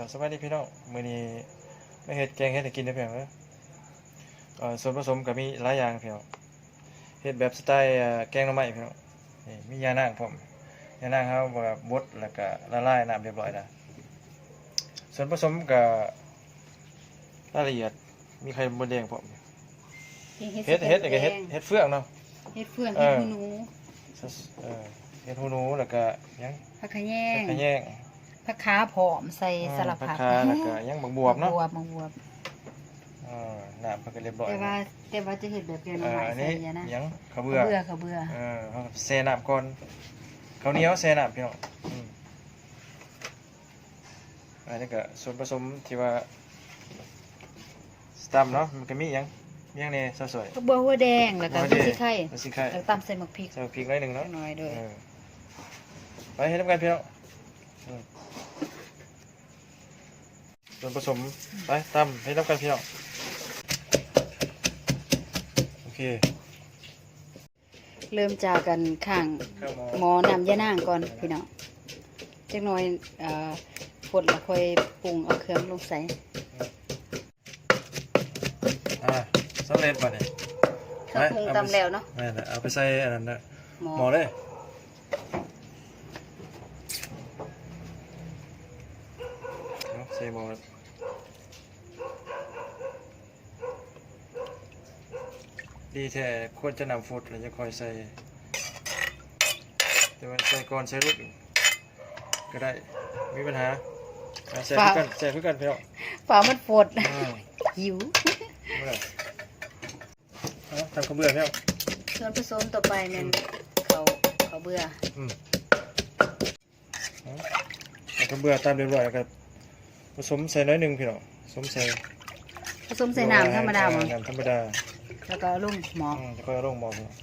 ก็สวัสดีพี่น้องมื้อนี้มาเฮ็ดแกงเฮ็ดให้กินได้เพียงเด้อเอ่อส่วนผสมก็มีหลายอย่างพี่น้องเฮ็ดแบบสไตล์เอ่อแกงหน่อไม้พี่น้องนี่มียานางพร้อมยานางเฮาบ่บดแล้วก็ละลายน้ำเรียบร้อยแล้วส่วนผสมก็รายละเอียดมีไข่มดแดงพร้อมเฮ็ดเฮ็ดแล้วก็เฮ็ดเฮ็ดเฟืองเนาะเฮ็ดเฟืองเอเฮ็ดอหูหนูเออเฮ็ดหูหนูแล้วก็หยังผักขะแยงขะแยง ผักขาผอมใส่สลับผัผักกคาแล้วก็หยังบักบวบเนาะบวบบักบวบเออน้ำเพิ่นก็เรียบร้อยแต่แล้วว่าแต่ว่าจะเฮ็ดแบบแกงหเอน่ออไม้อันใส่นี้ยานะหยังข้าวเขาเบื่อ เบื่อเขาเบื่อเออเขาก็เซน้ำก่อนข้าวเหนียวเซน้ำพี่น้องอืมอันนี้ก็ส่วนผสมที่ว่าสตัมเนาะมันก็มีหยังมีหยังในซอสสวยก็บัวหัวแดงแล้วก็หัวพริแดกงไข่แล้วสิไข่แล้วตำใส่หมกพริกใส่พริกหน่อยหนึงเนาะหน่อยด้วยเออไปเฮ็ดนำกันพี่น้องอืม ส่วนผสมไปตำเฮ็ดนำกันพี่น้องโอเคเริ่มจากกันข้างข้าวหมอ หมอนำยานางก่อนพี่น้องจักหน่อยเอ่อฝดแล้วค่อยปรุงเอาเครื่องลงใส่อ่าสำเร็จบัดนี้เครื่องปรุงตำแล้วเนาะนั่นน่ะเอาไปใส่อันนั้นนะหมอหมอเลยเอาใส่หมอ ดีแท้ควรจะนำฟุตแล้วจะคอยใส่ แต่ว่าใส่ก่อนใส่ลูกก็ได้มีปัญหาอะใส่เพื่อกันใส่เพื่อกันพี่น้องฝามันฝดอ่าหิว เมื่อเอาทำข้าวเบื่อพี่น้อง ส่วนผสมต่อไปแมันเขาเขาเบื่ออืมเอาเอาข้าวเบื่อตามเรียบร้อยแล้วก็ผสมใส่น้อยหนึ่งพี่น้องผสมใส่ผสมใส่น้ำธรรมดาบ่น้ำธรรมดา แล้วก็ลุ่มหมออืมแล้วก็เอาลงหม้อพี่น้อง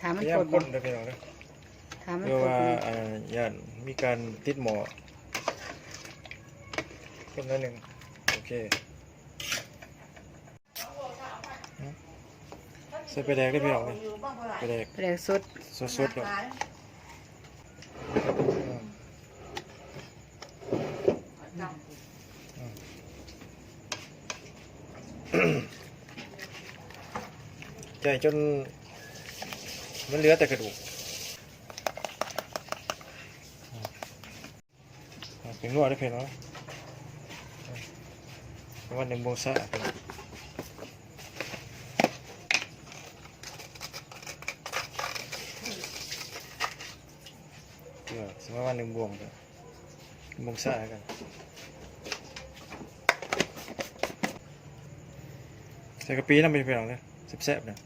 พถามมันยายาฝมดคบ่นเด้อพี่น้องเด้อถามมันเพื่อฝดว่าบ่อ่าย่านมีการติดหมอ คนละหนึ่งโอเคอืมใส่ไปแดกได้พี่น้องเลยไปแดกเปลือกสดสดๆเลยอืมใหญ่จนมันเหลือแต่กระดูกอ่าเป็นนวดได้เพียงเนาะ ประมาณหนึ่งโมงซะเดี๋ยวสมมติว่าหนึ่งโมงเดี๋ยวงโมงซะกันใส่กะปิน้ำไปเพียงเลยแซ่บๆนะ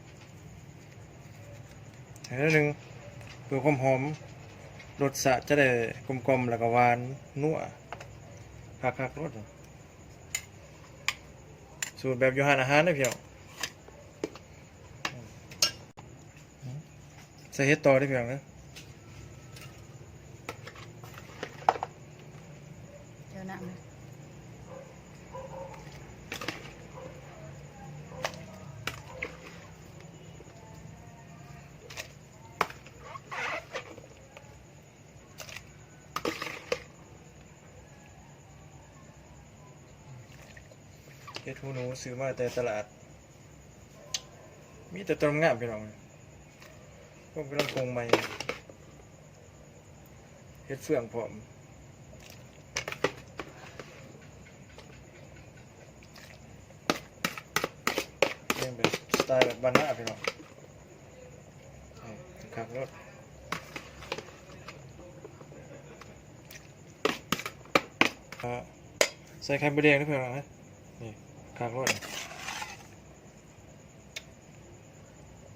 ใส่นิดนึงเพื่อความหอมรสชาติจะได้กลมๆแล้วก็หวานนัวคักๆรส สูตรแบบยู่หานอาหารนะพี่น้องใส่เห็ดต่อได้พี่น้องนะ เดี๋ยวนะมัน เฮ็ดหูหนูซื้อมาแต่ตลาด มีแต่ตัวงามพี่น้องผมกำลังปรุงใหม่เฮ็ดเฟื่องพร้อมเล่นแบบสไตล์แบบบ้านนาพี่น้องนี่ครับรถอ่าใส่ไข่มดแดงด้วยพี่องนะนี่ ข้างรถ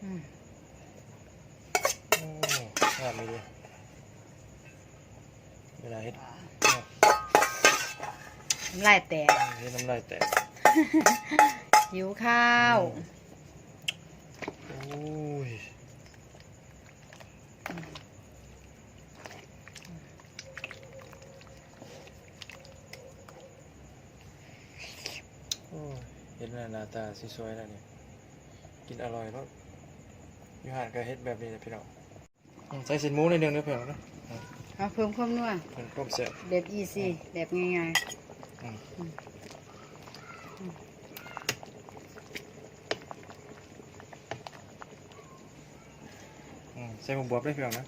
อืมโอ้งามเลยเวลาเฮ็ดน้ำลายแตกเฮ็ดน้ำลายแตกหิวข้าว โอ้ หน้าตาสวยๆแล้วนี่กินอร่อยแล้วอยู่ห่านก็เฮ็ดแบบนี้แหละพี่น้องอืมใส่สินหมูในอยหนึงเด้อพี่น้องเด้อเอาเพิ่มความนัวเพิ่นต้มเสร็จแบบอีซี่แบบง่ายอืมๆอืมอืมอืมใส่หมูบวบได้พี่น้องนะ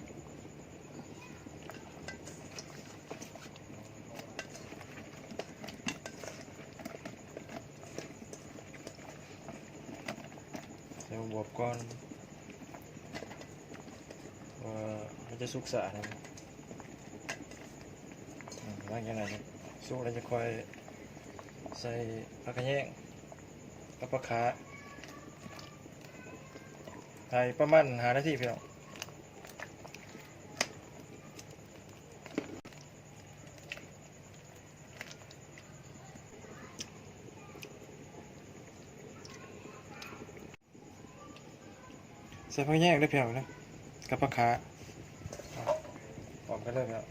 ใส่หมู บวบก่อนว่ามันจะสุกสะนะอืมว่างยังไงเนี่ยสุกเราจะคอยใส่ผักกระแยงกับผักขาไทยประมาณหานาทีพี่น้อง ใส่ผักแยกได้เพียวนะกับผักขาหอมกันเลยแล้ว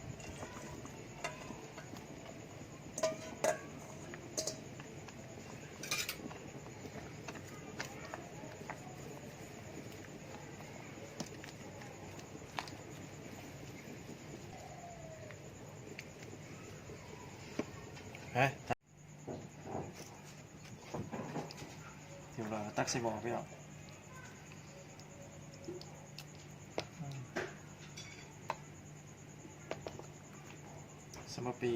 ฮะเดี๋ยวเราตักใส่หม้อพี่น้อง มปี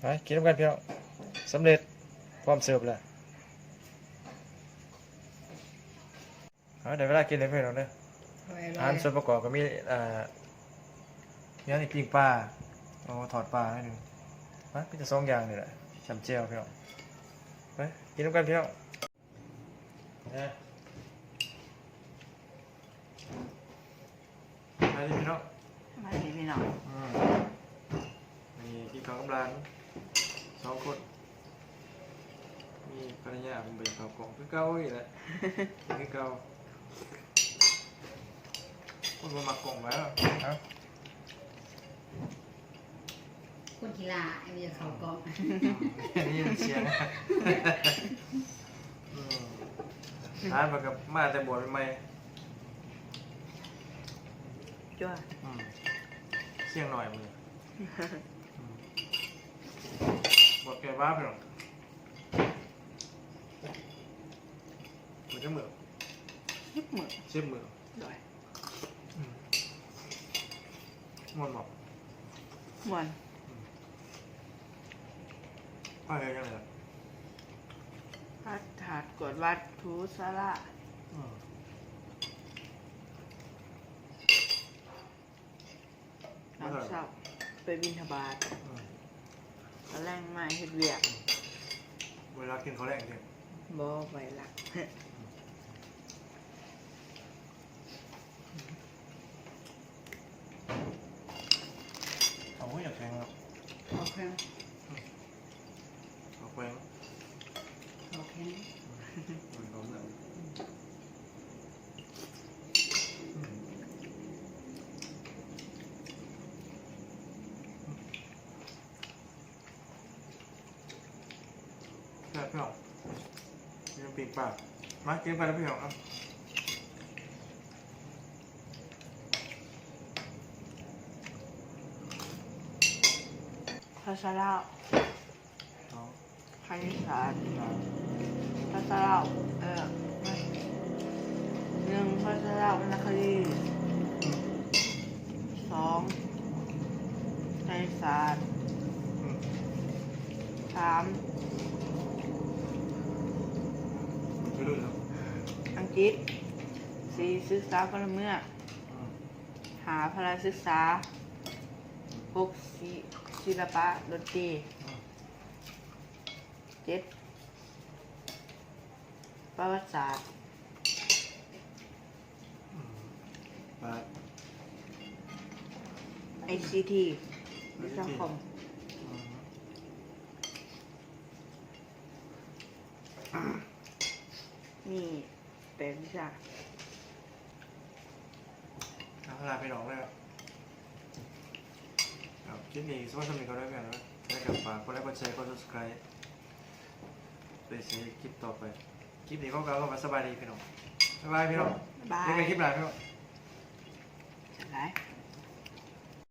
ไปกินน้ำกันพี่น้องสำเร็จพร้อมเสิร์ฟแล้วเอาเดี๋ยวเวลากินเลยพี่น้องเด้ออร่อย อาหารส่วนประกอบก็มีเอ่อมีอันนี้ปิ้งปลาโอ้ถอดปลาให้ดูฮะเป็นแต่สองอย่างนี่แหละจำเจียวพี่น้องไปกินน้ำกันพี่น้องนะไปดิพี่น้องมาดีพี่น้องอืมมีกินข้าวกับร้านสองคนมีภรรยาเป็นเบรกข้าวกล่องคือเก่าอีกแหละคือเก่า คนมามักกล่องแล้วเอ้าคนกีฬาไอ้นี่เขากองนี่มันเสียงอะอืมร้านมันกับมาแต่บวชใหม่จ้าๆอืมเสียงหน่อยมืออืมบวชแกบ้าไปหรอกมันจะเหมือนยิบมือเช็บมือด้วย อืม มันบอกมวนป้าเฮ้ยยังไงล่ะพัดถาดกดวัดทูสาระอืมน้ำเศร้าไปบินทบาทอืมตะแรงมาเฮ็ดเวียกเวลากินเขาวแรงจริงบ่ไหวละ เอาไว้อย่าแข็งหรอก โอเคเอาแข็งโอเคมันร้อนแล้วแซ่บพี่หรอกินปีกปากมากินกันแล้วพี่หรอครับาษาลาวเอาภาษาอีสานเอาภาษาลาวเออหนึ่งภาษาลาววรรณคดีสองในศาสตร์อืมสามไม่รู้แล้วอังกฤษสี่ศึกษาพลเมืองอืมหาพละศึกษาหกศิ ศิลปะดนตรีเจ็ดประวัติศาสตร์แปดไอซีทีวิศวคมนี่เป็นวิชาเอาลาไปหลอกเลยครับ ครับคลิปนี้สวัสดีครับด้วยกันนะแล้วกับฝากกดไลค์กดแชร์กด subscribe ไปเสียคลิปต่อไป คลิปนี้ก็กล่าวคำว่าสบายดีพี่น้อง บ๊ายบายพี่น้องบาเจอกันยคลิปหน้าพี่น้องไหน